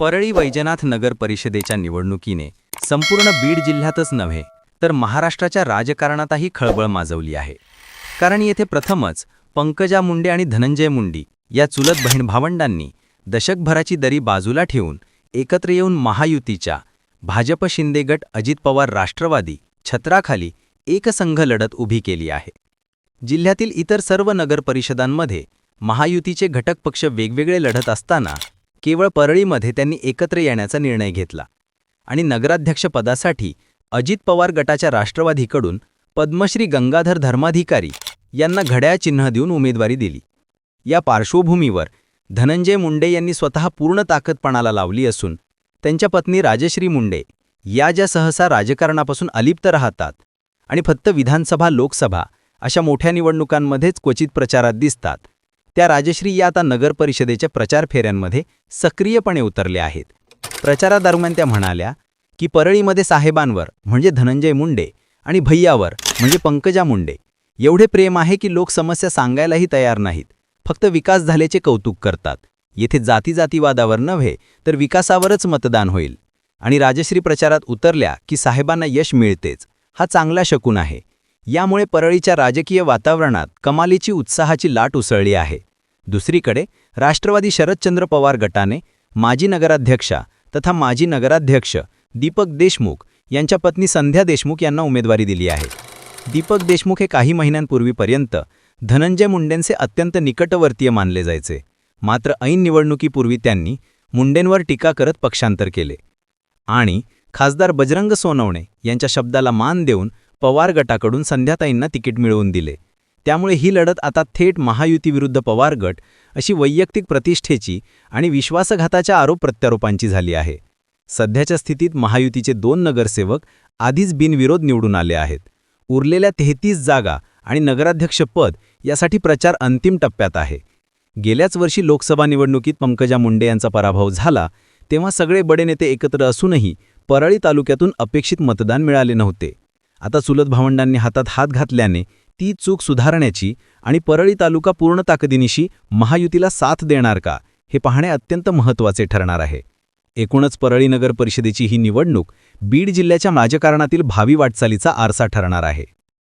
परळी वैजनाथ नगर परिषदेच्या निवडणुकीने संपूर्ण बीड जिल्ह्यातच नव्हे तर महाराष्ट्राच्या राजकारणातही खळबळ माजवली आहे. कारण येथे प्रथमच पंकजा मुंडे आणि धनंजय मुंडी या चुलत बहीण भावंडांनी दशकभराची दरी बाजूला ठेवून एकत्र येऊन महायुतीच्या भाजप शिंदे गट अजित पवार राष्ट्रवादी छत्राखाली एकसंघ लढत उभी केली आहे. जिल्ह्यातील इतर सर्व नगर परिषदांमध्ये महायुतीचे घटक पक्ष वेगवेगळे लढत असताना केवळ परळीमध्ये त्यांनी एकत्र येण्याचा निर्णय घेतला आणि नगराध्यक्षपदासाठी अजित पवार गटाच्या राष्ट्रवादीकडून पद्मश्री गंगाधर धर्माधिकारी यांना घड्याळ चिन्ह देऊन उमेदवारी दिली. या पार्श्वभूमीवर धनंजय मुंडे यांनी स्वतः पूर्ण ताकदपणाला लावली असून त्यांच्या पत्नी राजश्री मुंडे या ज्या सहसा राजकारणापासून अलिप्त राहतात आणि फक्त विधानसभा लोकसभा अशा मोठ्या निवडणुकांमध्येच क्वचित प्रचारात दिसतात त्या राजश्री या आता नगर परिषदेच्या प्रचार फेऱ्यांमध्ये सक्रियपणे उतरल्या आहेत. प्रचारादरम्यान त्या म्हणाल्या की परळीमध्ये साहेबांवर म्हणजे धनंजय मुंडे आणि भैयावर म्हणजे पंकजा मुंडे एवढे प्रेम आहे की लोक समस्या सांगायलाही तयार नाहीत. फक्त विकास झाल्याचे कौतुक करतात. येथे जातीजातीवादावर नव्हे तर विकासावरच मतदान होईल. आणि राजश्री प्रचारात उतरल्या की साहेबांना यश मिळतेच. हा चांगला शकून आहे. यामुळे परळीच्या राजकीय वातावरणात कमालीची उत्साहाची लाट उसळली आहे. दुसरीकडे राष्ट्रवादी शरदचंद्र पवार गटाने माजी नगराध्यक्षा तथा माजी नगराध्यक्ष दीपक देशमुख यांच्या पत्नी संध्या देशमुख यांना उमेदवारी दिली आहे. दीपक देशमुख हे काही महिन्यांपूर्वीपर्यंत धनंजय मुंडेंचे अत्यंत निकटवर्तीय मानले जायचे. मात्र ऐन निवडणुकीपूर्वी त्यांनी मुंडेंवर टीका करत पक्षांतर केले. आणि खासदार बजरंग सोनवणे यांच्या शब्दाला मान देऊन पवार गटाकडून संध्याताईंना तिकीट मिळवून दिले. त्यामुळे ही लढत आता थेट महायुतीविरुद्ध पवार गट अशी वैयक्तिक प्रतिष्ठेची आणि विश्वासघाताच्या आरोप प्रत्यारोपांची झाली आहे. सध्याच्या स्थितीत महायुतीचे दोन नगरसेवक आधीच बिनविरोध निवडून आले आहेत. उरलेल्या तेहतीस जागा आणि नगराध्यक्षपद यासाठी प्रचार अंतिम टप्प्यात आहे. गेल्याच वर्षी लोकसभा निवडणुकीत पंकजा मुंडे यांचा पराभव झाला तेव्हा सगळे बडे नेते एकत्र असूनही परळी तालुक्यातून अपेक्षित मतदान मिळाले नव्हते. आता चुलत भावंडांनी हातात हात घातल्याने ती चूक सुधारण्याची आणि परळी तालुका पूर्ण ताकदीनिशी महायुतीला साथ देणार का हे पाहणे अत्यंत महत्त्वाचे ठरणार आहे. एकूणच परळी नगर परिषदेची ही निवडणूक बीड जिल्ह्याच्या राजकारणातील भावी वाटचालीचा आरसा ठरणार आहे.